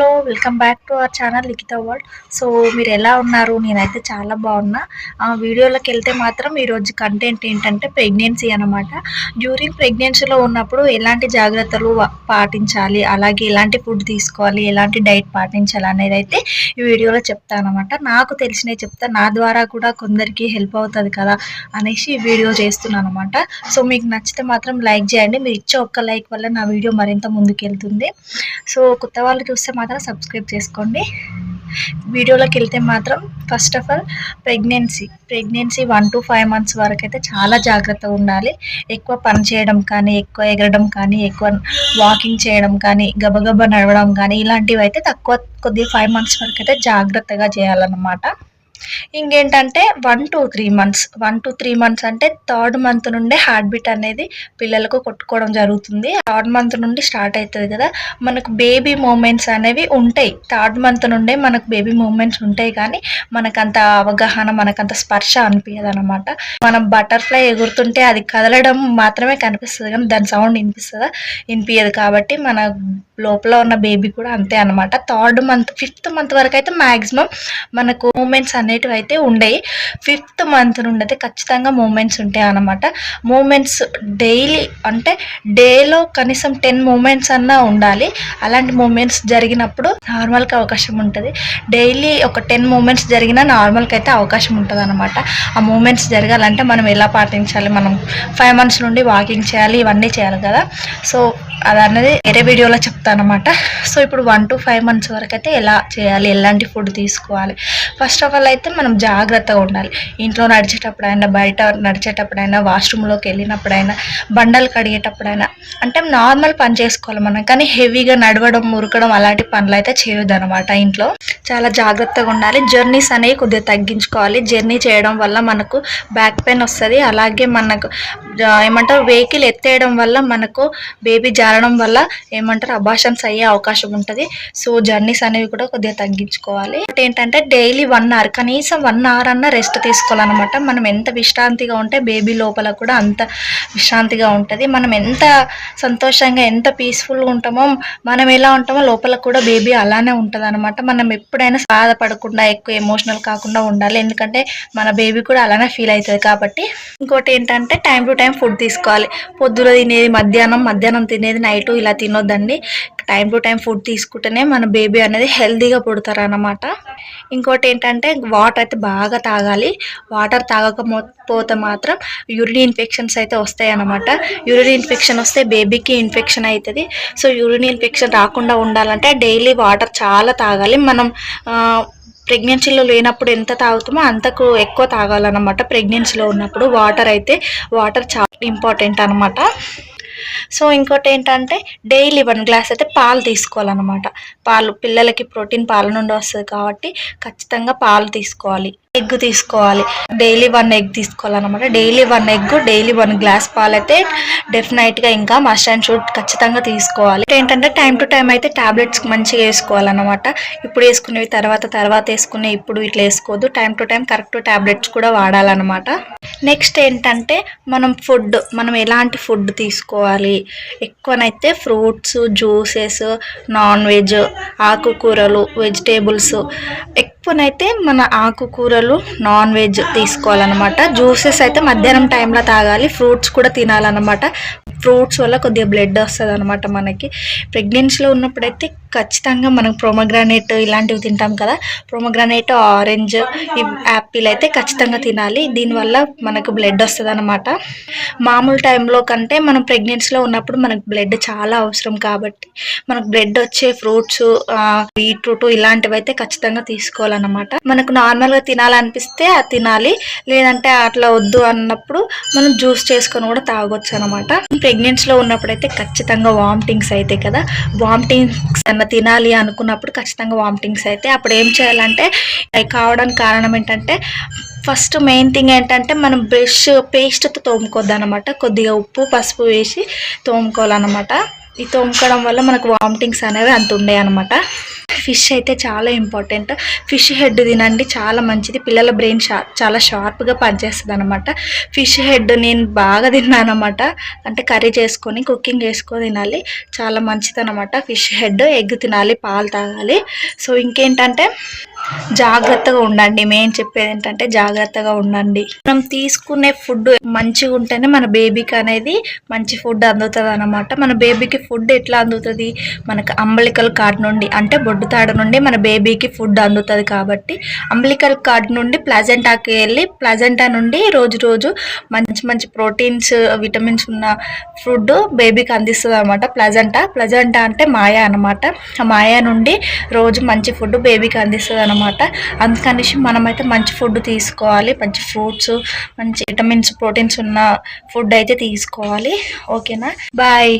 verlo welcome back to our channel Likhita world so మీరు ఎలా ఉన్నారు? నేనైతే చాలా బాగున్నా. ఆ వీడియోలోకి వెళ్తే మాత్రం ఈరోజు కంటెంట్ ఏంటంటే ప్రెగ్నెన్సీ అనమాట డ్యూరింగ్ ప్రెగ్నెన్సీలో ఉన్నప్పుడు ఎలాంటి జాగ్రత్తలు పాటించాలి? అలాగే ఎలాంటి ఫుడ్ తీసుకోవాలి? ఎలాంటి డైట్ పాటించాలి అనేది అయితే ఈ వీడియోలో చెప్తానమాట అనమాట నాకు తెలిసినవి చెప్తా. నా ద్వారా కూడా కొందరికి హెల్ప్ అవుతుంది కదా అనేసి ఈ వీడియో చేస్తున్నాను అనమాట సో మీకు నచ్చితే మాత్రం లైక్ చేయండి. మీరు ఇచ్చే ఒక్క లైక్ వల్ల నా వీడియో మరింత ముందుకు వెళ్తుంది సో కొత్త వాళ్ళు చూస్తే మాత్రం సబ్స్క్రైబ్ చేసుకోండి. వీడియోలోకి వెళ్తే మాత్రం first of all pregnancy pregnancy one to five months వరకు అయితే చాలా జాగ్రత్తగా ఉండాలి. ఎక్కువ పని చేయడం కానీ ఎక్కువ ఎగరడం కానీ ఎక్కువ వాకింగ్ చేయడం కానీ గబగబా నడవడం కానీ ఇలాంటివి అయితే తక్కువ కొద్ది ఫైవ్ మంత్స్ వరకు అయితే జాగ్రత్తగా చేయాలన్నమాట. ఇంకేంటంటే one two three months one two three months అంటే థర్డ్ మంత్ నుండే హార్ట్ బీట్ అనేది పిల్లలకు కొట్టుకోవడం జరుగుతుంది. థర్డ్ మంత్ నుండి స్టార్ట్ అవుతుంది కదా మనకు బేబీ మూమెంట్స్ అనేవి ఉంటాయి. థర్డ్ మంత్ నుండే మనకు బేబీ మూమెంట్స్ ఉంటాయి కానీ మనకంత అవగాహన మనకంత స్పర్శ అనిపించదు అనమాట మనం బటర్ఫ్లై ఎగురుతుంటే అది కదలడం మాత్రమే కనిపిస్తుంది కానీ దాని సౌండ్ వినిపిస్తుందా? వినిపించదు కాబట్టి మన లోపల ఉన్న బేబీ కూడా అంతే అనమాట థర్డ్ మంత్ ఫిఫ్త్ మంత్ వరకు అయితే మ్యాక్సిమం మనకు మూమెంట్స్ అనేటివి అయితే ఉండేవి ఫిఫ్త్ మంత్ నుండి అయితే ఖచ్చితంగా మూమెంట్స్ ఉంటాయి అనమాట మూమెంట్స్ డైలీ అంటే డేలో కనీసం టెన్ మూమెంట్స్ అన్నా ఉండాలి. అలాంటి మూమెంట్స్ జరిగినప్పుడు నార్మల్కి అవకాశం ఉంటుంది. డైలీ ఒక టెన్ మూమెంట్స్ జరిగినా నార్మల్కి అయితే అవకాశం ఉంటుంది అనమాట ఆ మూమెంట్స్ జరగాలంటే మనం ఎలా పాటించాలి? మనం ఫైవ్ మంత్స్ నుండి వాకింగ్ చేయాలి ఇవన్నీ చేయాలి కదా. సో అది అన్నది వేరే వీడియోలో చెప్తానమాట అనమాట సో ఇప్పుడు వన్ టు ఫైవ్ మంత్స్ వరకు అయితే ఎలా చేయాలి? ఎలాంటి ఫుడ్ తీసుకోవాలి? ఫస్ట్ ఆఫ్ ఆల్ అయితే మనం జాగ్రత్తగా ఉండాలి. ఇంట్లో నడిచేటప్పుడైనా బయట నడిచేటప్పుడైనా వాష్రూమ్లోకి వెళ్ళినప్పుడైనా బండలు కడిగేటప్పుడైనా అంటే నార్మల్ పని చేసుకోవాలి మనం. కానీ హెవీగా నడవడం మురకడం అలాంటి పనులు అయితే చేయొద్దు అనమాట ఇంట్లో. చాలా జాగ్రత్తగా ఉండాలి. జర్నీస్ అనేవి కొద్దిగా తగ్గించుకోవాలి. జర్నీ చేయడం వల్ల మనకు బ్యాక్ పెయిన్ వస్తుంది. అలాగే మనకు ఏమంటారు వెహికల్ ఎత్తేయడం వల్ల మనకు బేబీ జారడం వల్ల ఏమంటారు అబాషన్స్ అయ్యే అవకాశం ఉంటుంది. సో జర్నీస్ అనేవి కూడా కొద్దిగా తగ్గించుకోవాలి. ఏంటంటే డైలీ వన్ అవర్ కనీసం వన్ అవర్ అన్న రెస్ట్ తీసుకోవాలన్నమాట. మనం ఎంత విశ్రాంతిగా ఉంటే బేబీ లోపల కూడా అంత విశ్రాంతిగా ఉంటుంది. మనం ఎంత సంతోషంగా ఎంత పీస్ఫుల్గా ఉంటామో మనం ఎలా ఉంటామో లోపల కూడా బేబీ అలానే ఉంటుంది అనమాట మనం ఎప్పుడైనా బాధపడకుండా ఎక్కువ ఎమోషనల్ కాకుండా ఉండాలి. ఎందుకంటే మన బేబీ కూడా అలానే ఫీల్ అవుతుంది కాబట్టి. ఇంకోటి ఏంటంటే టైం టు టైం ఫుడ్ తీసుకోవాలి. పొద్దున తినేది మధ్యాహ్నం మధ్యాహ్నం తినేది నైట్ ఇలా తినొద్దండి. టైం టు టైం ఫుడ్ తీసుకుంటేనే మన బేబీ అనేది హెల్తీగా పుడతారు అనమాట ఇంకోటి ఏంటంటే వాటర్ అయితే బాగా తాగాలి. వాటర్ తాగకపోతే మాత్రం యూరిన్ ఇన్ఫెక్షన్స్ అయితే వస్తాయి అనమాట యూరిన్ ఇన్ఫెక్షన్ వస్తే బేబీకి ఇన్ఫెక్షన్ అవుతుంది సో యూరిన్ ఇన్ఫెక్షన్ రాకుండా ఉండాలంటే డైలీ వాటర్ చాలా తాగాలి. మనం ప్రెగ్నెన్సీలో లేనప్పుడు ఎంత తాగుతామో అంతకు ఎక్కువ తాగాలన్నమాట. ప్రెగ్నెన్సీలో ఉన్నప్పుడు వాటర్ అయితే వాటర్ చాలా ఇంపార్టెంట్ అనమాట సో ఇంకోటి ఏంటంటే డైలీ వన్ గ్లాస్ అయితే పాలు తీసుకోవాలన్నమాట. పాలు పిల్లలకి ప్రోటీన్ పాల నుండి వస్తుంది కాబట్టి ఖచ్చితంగా పాలు తీసుకోవాలి. ఎగ్ తీసుకోవాలి. డైలీ వన్ ఎగ్ తీసుకోవాలన్నమాట. Daily one egg daily one glass పాలు అయితే డెఫినెట్గా ఇంకా మస్ట్ అండ్ షూట్ ఖచ్చితంగా తీసుకోవాలి. ఏంటంటే టైం టు టైం అయితే టాబ్లెట్స్ మంచిగా వేసుకోవాలన్నమాట. ఇప్పుడు వేసుకునేవి తర్వాత తర్వాత వేసుకునే ఇప్పుడు ఇట్లా వేసుకోవద్దు. Time to time correct tablets కూడా వాడాలన్నమాట. నెక్స్ట్ ఏంటంటే మనం ఫుడ్ మనం ఎలాంటి ఫుడ్ తీసుకోవాలి? ఎక్కువనైతే ఫ్రూట్స్ జ్యూసెస్ నాన్ వెజ్ ఆకుకూరలు వెజిటేబుల్స్ ఎక్కువనైతే మన ఆకుకూరలు నాన్ వెజ్ తీసుకోవాలన్నమాట. జ్యూసెస్ అయితే మధ్యాహ్నం టైంలో తాగాలి. ఫ్రూట్స్ కూడా తినాలన్నమాట. ఫ్రూట్స్ వల్ల కొద్దిగా బ్లడ్ వస్తుంది అనమాట మనకి ప్రెగ్నెన్సీలో ఉన్నప్పుడైతే ఖచ్చితంగా మనం ప్రోమగ్రానేట్ ఇలాంటివి తింటాం కదా. ప్రోమగ్రానేట్ ఆరెంజ్ యాపిల్ అయితే ఖచ్చితంగా తినాలి. దీనివల్ల మనకు బ్లడ్ వస్తుంది అనమాట మామూలు టైంలో కంటే మనం ప్రెగ్నెన్సీలో ఉన్నప్పుడు మనకు బ్లడ్ చాలా అవసరం కాబట్టి మనకు బ్లడ్ వచ్చే ఫ్రూట్స్ బీట్రూట్ ఇలాంటివి అయితే ఖచ్చితంగా తీసుకోవాలన్నమాట. మనకు నార్మల్గా తినాలనిపిస్తే అది తినాలి. లేదంటే అట్లా వద్దు అన్నప్పుడు మనం జ్యూస్ చేసుకొని కూడా తాగొచ్చు అనమాట ప్రెగ్నెన్సీలో ఉన్నప్పుడు అయితే ఖచ్చితంగా వామిటింగ్స్ అయితే కదా. వామిటింగ్స్ అన్న తినాలి అనుకున్నప్పుడు ఖచ్చితంగా వామిటింగ్స్ అయితే. అప్పుడు ఏం చేయాలంటే కావడానికి కారణం ఏంటంటే ఫస్ట్ మెయిన్ థింగ్ ఏంటంటే మనం బ్రష్ పేస్ట్తో తోముకోవద్దు అనమాట కొద్దిగా ఉప్పు పసుపు వేసి తోముకోవాలన్నమాట. ఈ తోముకోవడం వల్ల మనకు వామిటింగ్స్ అనేవి అంత ఉండే అనమాట ఫిష్ అయితే చాలా ఇంపార్టెంట్. ఫిష్ హెడ్ తినండి చాలా మంచిది. పిల్లల బ్రెయిన్ షా చాలా షార్ప్గా పనిచేస్తుంది అనమాట ఫిష్ హెడ్ నేను బాగా తిన్నానమాట అంటే కర్రీ చేసుకొని కుకింగ్ చేసుకొని తినాలి. చాలా మంచిది అనమాట ఫిష్ హెడ్ ఎగ్ తినాలి పాలు తాగాలి. సో ఇంకేంటంటే జాగ్రత్తగా ఉండండి. మేము చెప్పేది ఏంటంటే జాగ్రత్తగా ఉండండి. మనం తీసుకునే ఫుడ్ మంచిగా ఉంటేనే మన బేబీకి అనేది మంచి ఫుడ్ అందుతుంది అనమాట మన బేబీకి ఫుడ్ ఎట్లా అందుతుంది? మనకు అంబలికల కార్డ్ నుండి అంటే బొడ్డు తాడ నుండి మన బేబీకి ఫుడ్ అందుతుంది కాబట్టి అంబలికల్ కార్డ్ నుండి ప్లజెంటాకి వెళ్ళి ప్లజెంటా నుండి రోజు రోజు మంచి మంచి ప్రోటీన్స్ విటమిన్స్ ఉన్న ఫుడ్ బేబీకి అందిస్తుంది అనమాట ప్లజెంటా ప్లజెంటా అంటే మాయా అనమాట మాయ మాయా నుండి రోజు మంచి ఫుడ్ బేబీకి అందిస్తుంది అనమాట అందుకనేసి మనమైతే మంచి ఫుడ్ తీసుకోవాలి. మంచి ఫ్రూట్స్ మంచి విటమిన్స్ ప్రోటీన్స్ ఉన్న ఫుడ్ అయితే తీసుకోవాలి. ఓకేనా? బాయ్.